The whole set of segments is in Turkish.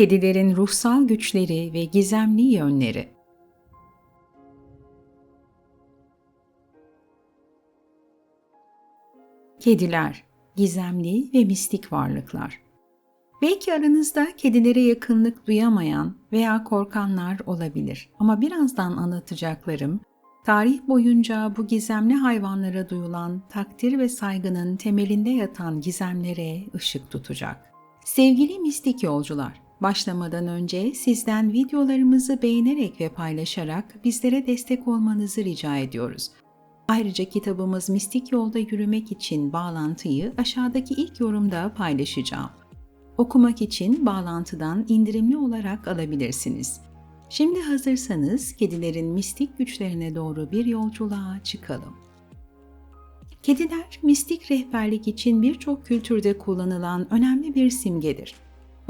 Kedilerin ruhsal güçleri ve gizemli yönleri. Kediler, gizemli ve mistik varlıklar. Belki aranızda kedilere yakınlık duyamayan veya korkanlar olabilir ama birazdan anlatacaklarım tarih boyunca bu gizemli hayvanlara duyulan takdir ve saygının temelinde yatan gizemlere ışık tutacak. Sevgili mistik yolcular, başlamadan önce sizden videolarımızı beğenerek ve paylaşarak bizlere destek olmanızı rica ediyoruz. Ayrıca kitabımız Mistik Yolda Yürümek için bağlantıyı aşağıdaki ilk yorumda paylaşacağım. Okumak için bağlantıdan indirimli olarak alabilirsiniz. Şimdi hazırsanız kedilerin mistik güçlerine doğru bir yolculuğa çıkalım. Kediler mistik rehberlik için birçok kültürde kullanılan önemli bir simgedir.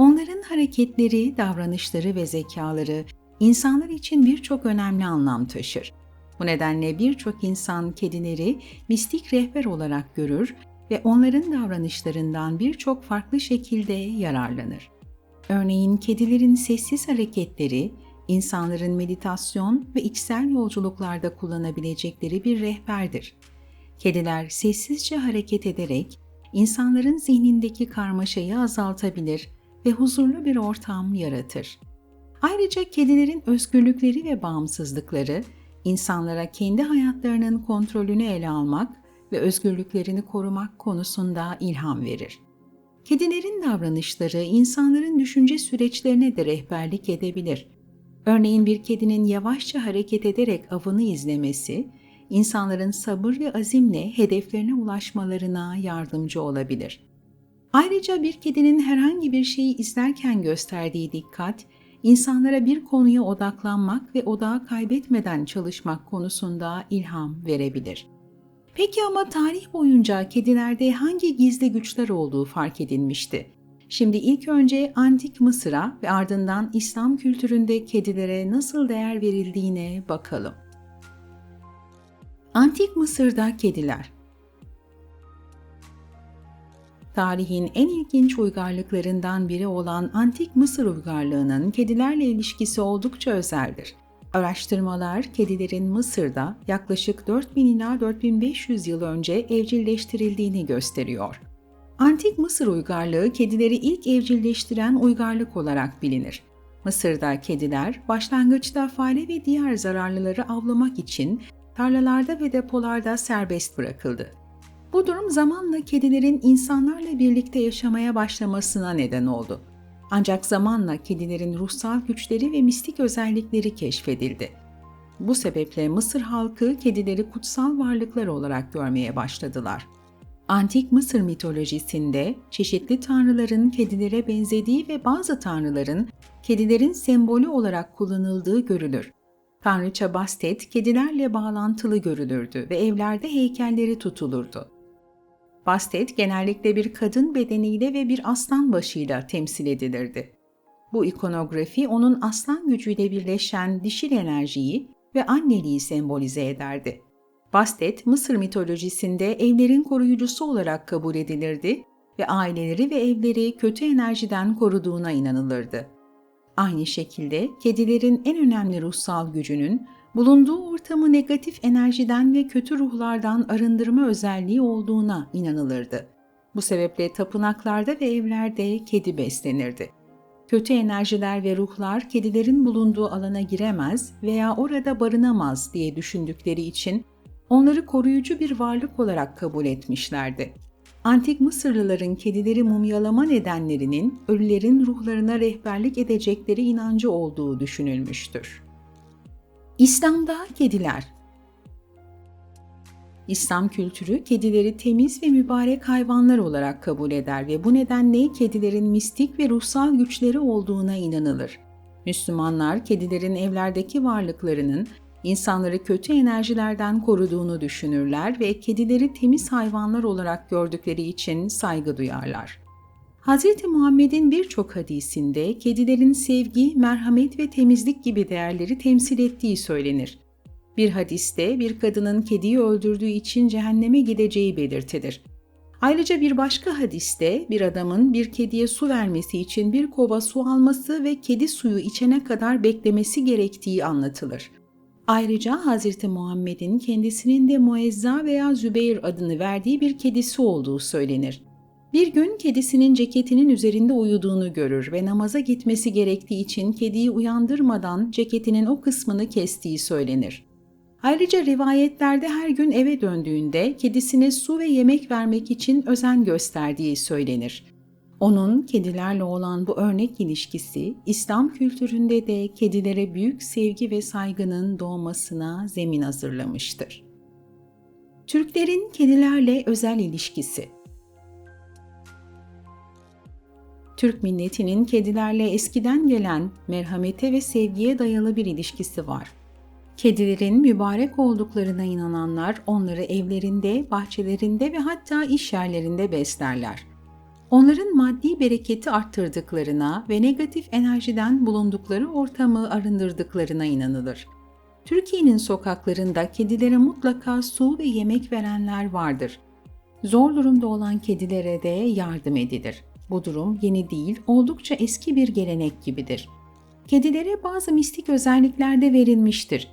Onların hareketleri, davranışları ve zekaları insanlar için birçok önemli anlam taşır. Bu nedenle birçok insan kedileri mistik rehber olarak görür ve onların davranışlarından birçok farklı şekilde yararlanır. Örneğin kedilerin sessiz hareketleri, insanların meditasyon ve içsel yolculuklarda kullanabilecekleri bir rehberdir. Kediler sessizce hareket ederek insanların zihnindeki karmaşayı azaltabilir ve huzurlu bir ortam yaratır. Ayrıca kedilerin özgürlükleri ve bağımsızlıkları insanlara kendi hayatlarının kontrolünü ele almak ve özgürlüklerini korumak konusunda ilham verir. Kedilerin davranışları insanların düşünce süreçlerine de rehberlik edebilir. Örneğin bir kedinin yavaşça hareket ederek avını izlemesi, insanların sabır ve azimle hedeflerine ulaşmalarına yardımcı olabilir. Ayrıca bir kedinin herhangi bir şeyi izlerken gösterdiği dikkat, insanlara bir konuya odaklanmak ve odağı kaybetmeden çalışmak konusunda ilham verebilir. Peki ama tarih boyunca kedilerde hangi gizli güçler olduğu fark edilmişti? Şimdi ilk önce antik Mısır'a ve ardından İslam kültüründe kedilere nasıl değer verildiğine bakalım. Antik Mısır'da kediler Tarihin en ilginç uygarlıklarından biri olan Antik Mısır uygarlığının kedilerle ilişkisi oldukça özeldir. Araştırmalar kedilerin Mısır'da yaklaşık 4000 ila 4500 yıl önce evcilleştirildiğini gösteriyor. Antik Mısır uygarlığı kedileri ilk evcilleştiren uygarlık olarak bilinir. Mısır'da kediler başlangıçta fare ve diğer zararlıları avlamak için tarlalarda ve depolarda serbest bırakıldı. Bu durum zamanla kedilerin insanlarla birlikte yaşamaya başlamasına neden oldu. Ancak zamanla kedilerin ruhsal güçleri ve mistik özellikleri keşfedildi. Bu sebeple Mısır halkı kedileri kutsal varlıklar olarak görmeye başladılar. Antik Mısır mitolojisinde çeşitli tanrıların kedilere benzediği ve bazı tanrıların kedilerin sembolü olarak kullanıldığı görülür. Tanrıça Bastet kedilerle bağlantılı görülürdü ve evlerde heykelleri tutulurdu. Bastet genellikle bir kadın bedeniyle ve bir aslan başıyla temsil edilirdi. Bu ikonografi onun aslan gücüyle birleşen dişil enerjiyi ve anneliği sembolize ederdi. Bastet, Mısır mitolojisinde evlerin koruyucusu olarak kabul edilirdi ve aileleri ve evleri kötü enerjiden koruduğuna inanılırdı. Aynı şekilde kedilerin en önemli ruhsal gücünün bulunduğu ortamı negatif enerjiden ve kötü ruhlardan arındırma özelliği olduğuna inanılırdı. Bu sebeple tapınaklarda ve evlerde kedi beslenirdi. Kötü enerjiler ve ruhlar kedilerin bulunduğu alana giremez veya orada barınamaz diye düşündükleri için onları koruyucu bir varlık olarak kabul etmişlerdi. Antik Mısırlıların kedileri mumyalama nedenlerinin ölülerin ruhlarına rehberlik edecekleri inancı olduğu düşünülmüştür. İslam'da kediler İslam kültürü kedileri temiz ve mübarek hayvanlar olarak kabul eder ve bu nedenle kedilerin mistik ve ruhsal güçleri olduğuna inanılır. Müslümanlar kedilerin evlerdeki varlıklarının insanları kötü enerjilerden koruduğunu düşünürler ve kedileri temiz hayvanlar olarak gördükleri için saygı duyarlar. Hz. Muhammed'in birçok hadisinde kedilerin sevgi, merhamet ve temizlik gibi değerleri temsil ettiği söylenir. Bir hadiste bir kadının kediyi öldürdüğü için cehenneme gideceği belirtilir. Ayrıca bir başka hadiste bir adamın bir kediye su vermesi için bir kova su alması ve kedi suyu içene kadar beklemesi gerektiği anlatılır. Ayrıca Hz. Muhammed'in kendisinin de Muezza veya Zübeyir adını verdiği bir kedisi olduğu söylenir. Bir gün kedisinin ceketinin üzerinde uyuduğunu görür ve namaza gitmesi gerektiği için kediyi uyandırmadan ceketinin o kısmını kestiği söylenir. Ayrıca rivayetlerde her gün eve döndüğünde kedisine su ve yemek vermek için özen gösterdiği söylenir. Onun kedilerle olan bu örnek ilişkisi İslam kültüründe de kedilere büyük sevgi ve saygının doğmasına zemin hazırlamıştır. Türklerin kedilerle özel ilişkisi Türk milletinin kedilerle eskiden gelen merhamete ve sevgiye dayalı bir ilişkisi var. Kedilerin mübarek olduklarına inananlar onları evlerinde, bahçelerinde ve hatta iş yerlerinde beslerler. Onların maddi bereketi arttırdıklarına ve negatif enerjiden bulundukları ortamı arındırdıklarına inanılır. Türkiye'nin sokaklarında kedilere mutlaka su ve yemek verenler vardır. Zor durumda olan kedilere de yardım edilir. Bu durum yeni değil, oldukça eski bir gelenek gibidir. Kedilere bazı mistik özellikler de verilmiştir.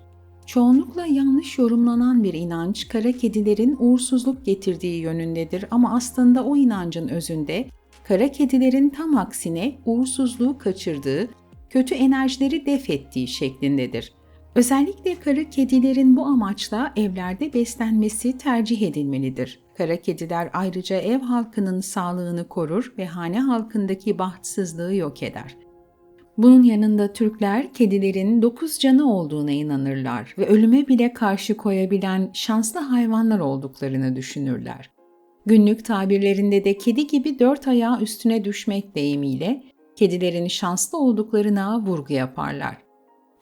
Çoğunlukla yanlış yorumlanan bir inanç kara kedilerin uğursuzluk getirdiği yönündedir ama aslında o inancın özünde kara kedilerin tam aksine uğursuzluğu kaçırdığı, kötü enerjileri def ettiği şeklindedir. Özellikle kara kedilerin bu amaçla evlerde beslenmesi tercih edilmelidir. Kara kediler ayrıca ev halkının sağlığını korur ve hane halkındaki bahtsızlığı yok eder. Bunun yanında Türkler kedilerin dokuz canı olduğuna inanırlar ve ölüme bile karşı koyabilen şanslı hayvanlar olduklarını düşünürler. Günlük tabirlerinde de kedi gibi dört ayağı üstüne düşmek deyimiyle kedilerin şanslı olduklarına vurgu yaparlar.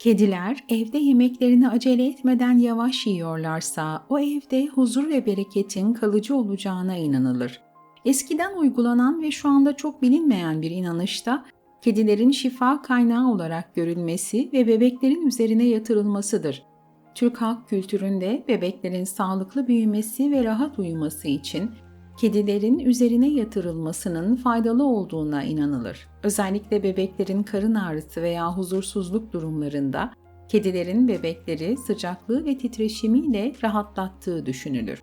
Kediler evde yemeklerini acele etmeden yavaş yiyorlarsa o evde huzur ve bereketin kalıcı olacağına inanılır. Eskiden uygulanan ve şu anda çok bilinmeyen bir inanışta kedilerin şifa kaynağı olarak görülmesi ve bebeklerin üzerine yatırılmasıdır. Türk halk kültüründe bebeklerin sağlıklı büyümesi ve rahat uyuması için kedilerin üzerine yatırılmasının faydalı olduğuna inanılır. Özellikle bebeklerin karın ağrısı veya huzursuzluk durumlarında kedilerin bebekleri sıcaklığı ve titreşimiyle rahatlattığı düşünülür.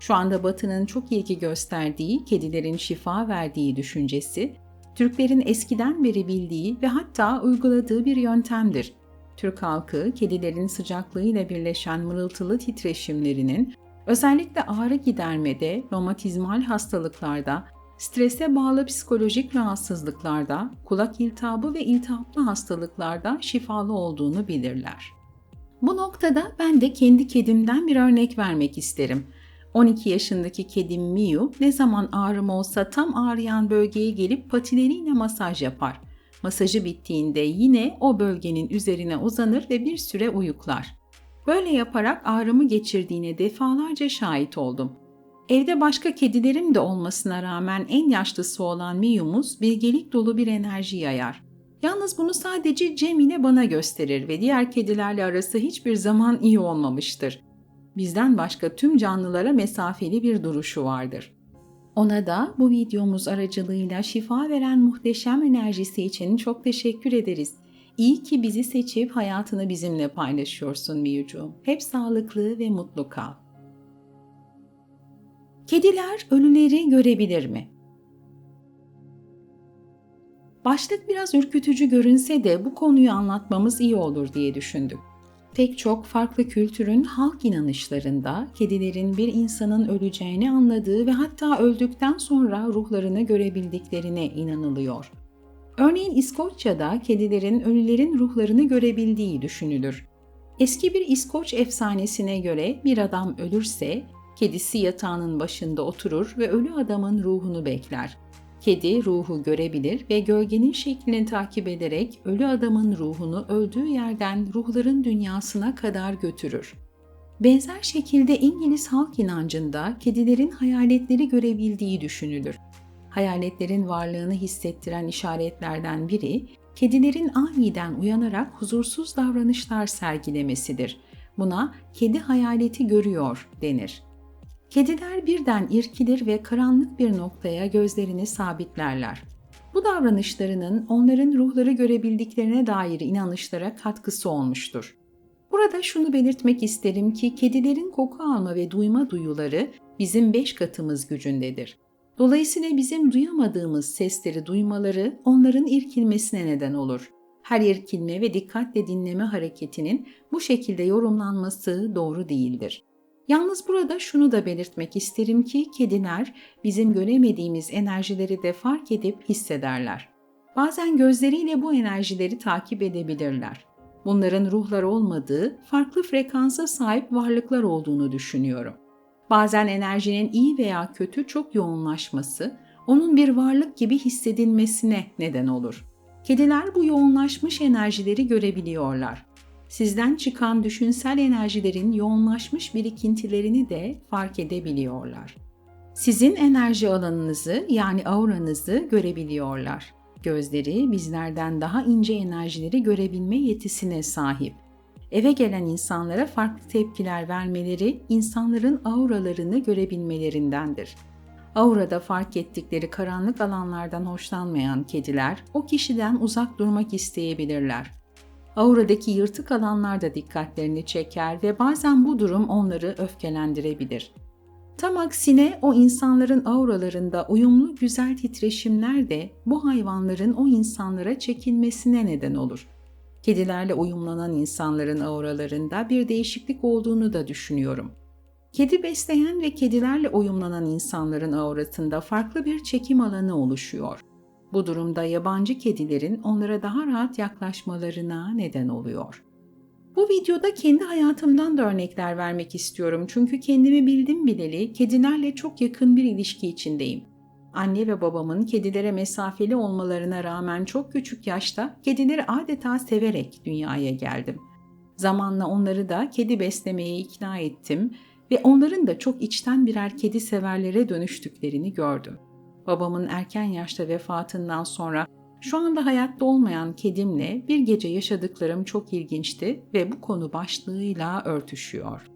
Şu anda Batı'nın çok ilgi gösterdiği kedilerin şifa verdiği düşüncesi, Türklerin eskiden beri bildiği ve hatta uyguladığı bir yöntemdir. Türk halkı kedilerin sıcaklığıyla birleşen mırıltılı titreşimlerinin özellikle ağrı gidermede, romatizmal hastalıklarda, strese bağlı psikolojik rahatsızlıklarda, kulak iltihabı ve iltihaplı hastalıklarda şifalı olduğunu bilirler. Bu noktada ben de kendi kedimden bir örnek vermek isterim. 12 yaşındaki kedim Miu ne zaman ağrım olsa tam ağrıyan bölgeye gelip patileriyle masaj yapar. Masajı bittiğinde yine o bölgenin üzerine uzanır ve bir süre uyuklar. Böyle yaparak ağrımı geçirdiğine defalarca şahit oldum. Evde başka kedilerim de olmasına rağmen en yaşlısı olan Miu'muz bilgelik dolu bir enerji yayar. Yalnız bunu sadece Cem ile bana gösterir ve diğer kedilerle arası hiçbir zaman iyi olmamıştır bizden başka tüm canlılara mesafeli bir duruşu vardır. Ona da bu videomuz aracılığıyla şifa veren muhteşem enerjisi için çok teşekkür ederiz. İyi ki bizi seçip hayatını bizimle paylaşıyorsun Miyucu. Hep sağlıklı ve mutlu kal. Kediler ölüleri görebilir mi? Başlık biraz ürkütücü görünse de bu konuyu anlatmamız iyi olur diye düşündük. Pek çok farklı kültürün halk inanışlarında kedilerin bir insanın öleceğini anladığı ve hatta öldükten sonra ruhlarını görebildiklerine inanılıyor. Örneğin İskoçya'da kedilerin ölülerin ruhlarını görebildiği düşünülür. Eski bir İskoç efsanesine göre bir adam ölürse kedisi yatağının başında oturur ve ölü adamın ruhunu bekler. Kedi ruhu görebilir ve gölgenin şeklini takip ederek ölü adamın ruhunu öldüğü yerden ruhların dünyasına kadar götürür. Benzer şekilde İngiliz halk inancında kedilerin hayaletleri görebildiği düşünülür. Hayaletlerin varlığını hissettiren işaretlerden biri, kedilerin aniden uyanarak huzursuz davranışlar sergilemesidir. Buna kedi hayaleti görüyor denir. Kediler birden irkilir ve karanlık bir noktaya gözlerini sabitlerler. Bu davranışlarının onların ruhları görebildiklerine dair inanışlara katkısı olmuştur. Burada şunu belirtmek isterim ki kedilerin koku alma ve duyma duyuları bizim beş katımız gücündedir. Dolayısıyla bizim duyamadığımız sesleri duymaları onların irkilmesine neden olur. Her irkilme ve dikkatle dinleme hareketinin bu şekilde yorumlanması doğru değildir. Yalnız burada şunu da belirtmek isterim ki kediler bizim göremediğimiz enerjileri de fark edip hissederler. Bazen gözleriyle bu enerjileri takip edebilirler. Bunların ruhlar olmadığı, farklı frekansa sahip varlıklar olduğunu düşünüyorum. Bazen enerjinin iyi veya kötü çok yoğunlaşması, onun bir varlık gibi hissedilmesine neden olur. Kediler bu yoğunlaşmış enerjileri görebiliyorlar. Sizden çıkan düşünsel enerjilerin yoğunlaşmış birikintilerini de fark edebiliyorlar. Sizin enerji alanınızı yani auranızı görebiliyorlar. Gözleri bizlerden daha ince enerjileri görebilme yetisine sahip. Eve gelen insanlara farklı tepkiler vermeleri insanların auralarını görebilmelerindendir. Aurada fark ettikleri karanlık alanlardan hoşlanmayan kediler o kişiden uzak durmak isteyebilirler. Auradaki yırtık alanlar da dikkatlerini çeker ve bazen bu durum onları öfkelendirebilir. Tam aksine o insanların auralarında uyumlu güzel titreşimler de bu hayvanların o insanlara çekilmesine neden olur. Kedilerle uyumlanan insanların auralarında bir değişiklik olduğunu da düşünüyorum. Kedi besleyen ve kedilerle uyumlanan insanların aurasında farklı bir çekim alanı oluşuyor. Bu durumda yabancı kedilerin onlara daha rahat yaklaşmalarına neden oluyor. Bu videoda kendi hayatımdan da örnekler vermek istiyorum çünkü kendimi bildim bileli kedilerle çok yakın bir ilişki içindeyim. Anne ve babamın kedilere mesafeli olmalarına rağmen çok küçük yaşta kedileri adeta severek dünyaya geldim. Zamanla onları da kedi beslemeye ikna ettim ve onların da çok içten birer kedi severlere dönüştüklerini gördüm. Babamın erken yaşta vefatından sonra şu anda hayatta olmayan kedimle bir gece yaşadıklarım çok ilginçti ve bu konu başlığıyla örtüşüyor.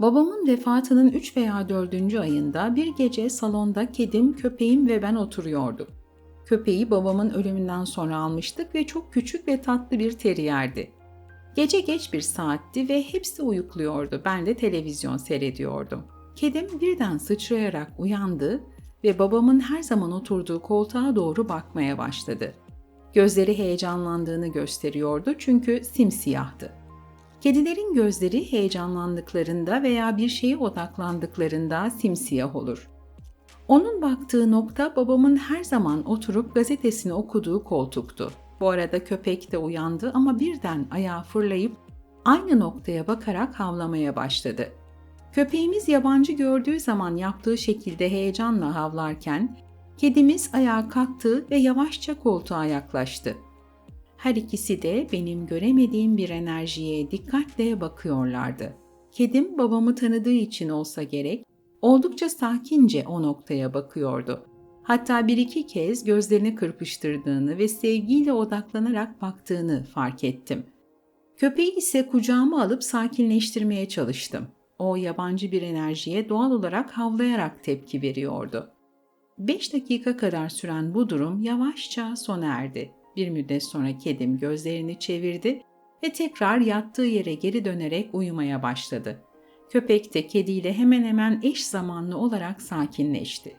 Babamın vefatının 3 veya 4. ayında bir gece salonda kedim, köpeğim ve ben oturuyorduk. Köpeği babamın ölümünden sonra almıştık ve çok küçük ve tatlı bir teriyerdi. Gece geç bir saatti ve hepsi uyukluyordu. Ben de televizyon seyrediyordum. Kedim birden sıçrayarak uyandı ve babamın her zaman oturduğu koltuğa doğru bakmaya başladı. Gözleri heyecanlandığını gösteriyordu çünkü simsiyahtı. Kedilerin gözleri heyecanlandıklarında veya bir şeye odaklandıklarında simsiyah olur. Onun baktığı nokta babamın her zaman oturup gazetesini okuduğu koltuktu. Bu arada köpek de uyandı ama birden ayağa fırlayıp aynı noktaya bakarak havlamaya başladı. Köpeğimiz yabancı gördüğü zaman yaptığı şekilde heyecanla havlarken, kedimiz ayağa kalktı ve yavaşça koltuğa yaklaştı. Her ikisi de benim göremediğim bir enerjiye dikkatle bakıyorlardı. Kedim babamı tanıdığı için olsa gerek, oldukça sakince o noktaya bakıyordu. Hatta bir iki kez gözlerini kırpıştırdığını ve sevgiyle odaklanarak baktığını fark ettim. Köpeği ise kucağıma alıp sakinleştirmeye çalıştım. O yabancı bir enerjiye doğal olarak havlayarak tepki veriyordu. Beş dakika kadar süren bu durum yavaşça sona erdi. Bir müddet sonra kedim gözlerini çevirdi ve tekrar yattığı yere geri dönerek uyumaya başladı. Köpek de kediyle hemen hemen eş zamanlı olarak sakinleşti.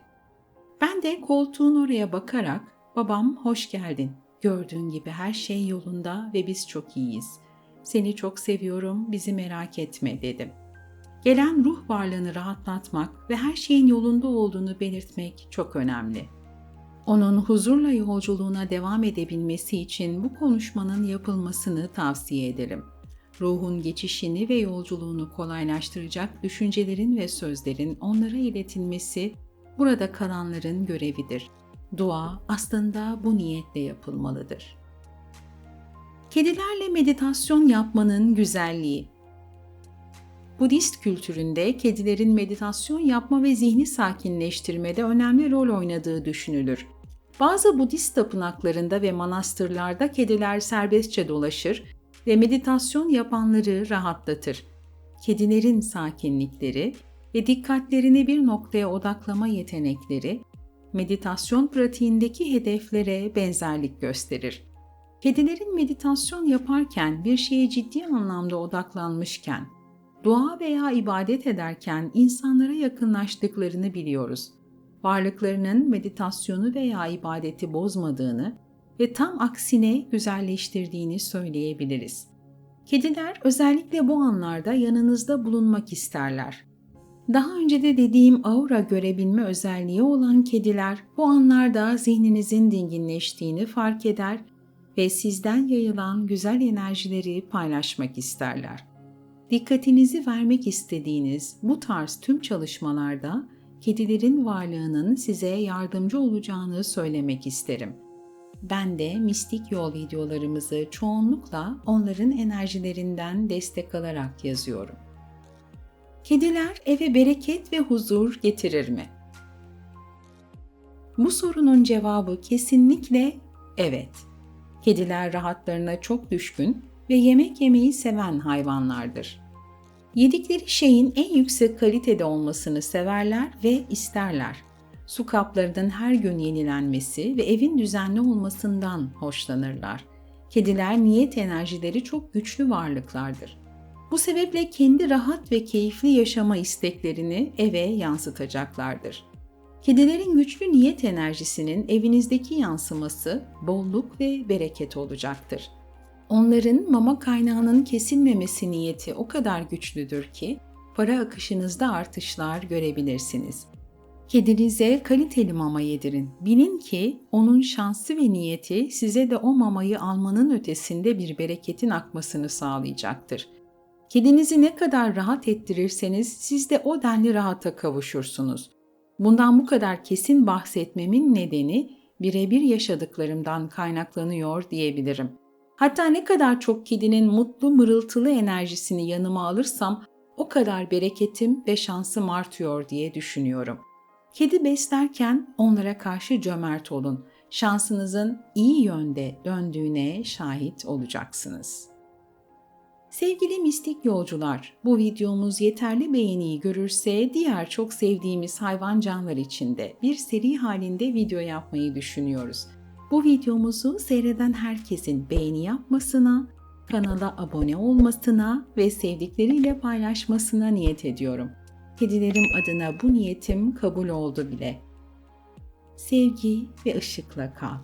Ben de koltuğun oraya bakarak babam hoş geldin. Gördüğün gibi her şey yolunda ve biz çok iyiyiz. Seni çok seviyorum, bizi merak etme dedim. Gelen ruh varlığını rahatlatmak ve her şeyin yolunda olduğunu belirtmek çok önemli. Onun huzurla yolculuğuna devam edebilmesi için bu konuşmanın yapılmasını tavsiye ederim. Ruhun geçişini ve yolculuğunu kolaylaştıracak düşüncelerin ve sözlerin onlara iletilmesi burada kalanların görevidir. Dua aslında bu niyetle yapılmalıdır. Kedilerle meditasyon yapmanın güzelliği Budist kültüründe kedilerin meditasyon yapma ve zihni sakinleştirmede önemli rol oynadığı düşünülür. Bazı Budist tapınaklarında ve manastırlarda kediler serbestçe dolaşır ve meditasyon yapanları rahatlatır. Kedilerin sakinlikleri, ve dikkatlerini bir noktaya odaklama yetenekleri, meditasyon pratiğindeki hedeflere benzerlik gösterir. Kedilerin meditasyon yaparken bir şeye ciddi anlamda odaklanmışken, dua veya ibadet ederken insanlara yakınlaştıklarını biliyoruz. Varlıklarının meditasyonu veya ibadeti bozmadığını ve tam aksine güzelleştirdiğini söyleyebiliriz. Kediler özellikle bu anlarda yanınızda bulunmak isterler. Daha önce de dediğim aura görebilme özelliği olan kediler bu anlarda zihninizin dinginleştiğini fark eder ve sizden yayılan güzel enerjileri paylaşmak isterler. Dikkatinizi vermek istediğiniz bu tarz tüm çalışmalarda kedilerin varlığının size yardımcı olacağını söylemek isterim. Ben de mistik yol videolarımızı çoğunlukla onların enerjilerinden destek alarak yazıyorum. Kediler eve bereket ve huzur getirir mi? Bu sorunun cevabı kesinlikle evet. Kediler rahatlarına çok düşkün ve yemek yemeyi seven hayvanlardır. Yedikleri şeyin en yüksek kalitede olmasını severler ve isterler. Su kaplarının her gün yenilenmesi ve evin düzenli olmasından hoşlanırlar. Kediler niyet enerjileri çok güçlü varlıklardır. Bu sebeple kendi rahat ve keyifli yaşama isteklerini eve yansıtacaklardır. Kedilerin güçlü niyet enerjisinin evinizdeki yansıması bolluk ve bereket olacaktır. Onların mama kaynağının kesilmemesi niyeti o kadar güçlüdür ki para akışınızda artışlar görebilirsiniz. Kedinize kaliteli mama yedirin. Bilin ki onun şansı ve niyeti size de o mamayı almanın ötesinde bir bereketin akmasını sağlayacaktır. Kedinizi ne kadar rahat ettirirseniz siz de o denli rahata kavuşursunuz. Bundan bu kadar kesin bahsetmemin nedeni birebir yaşadıklarımdan kaynaklanıyor diyebilirim. Hatta ne kadar çok kedinin mutlu mırıltılı enerjisini yanıma alırsam o kadar bereketim ve şansım artıyor diye düşünüyorum. Kedi beslerken onlara karşı cömert olun. Şansınızın iyi yönde döndüğüne şahit olacaksınız. Sevgili mistik yolcular, bu videomuz yeterli beğeniyi görürse diğer çok sevdiğimiz hayvan canlar için de bir seri halinde video yapmayı düşünüyoruz. Bu videomuzu seyreden herkesin beğeni yapmasına, kanala abone olmasına ve sevdikleriyle paylaşmasına niyet ediyorum. Kedilerim adına bu niyetim kabul oldu bile. Sevgi ve ışıkla kal.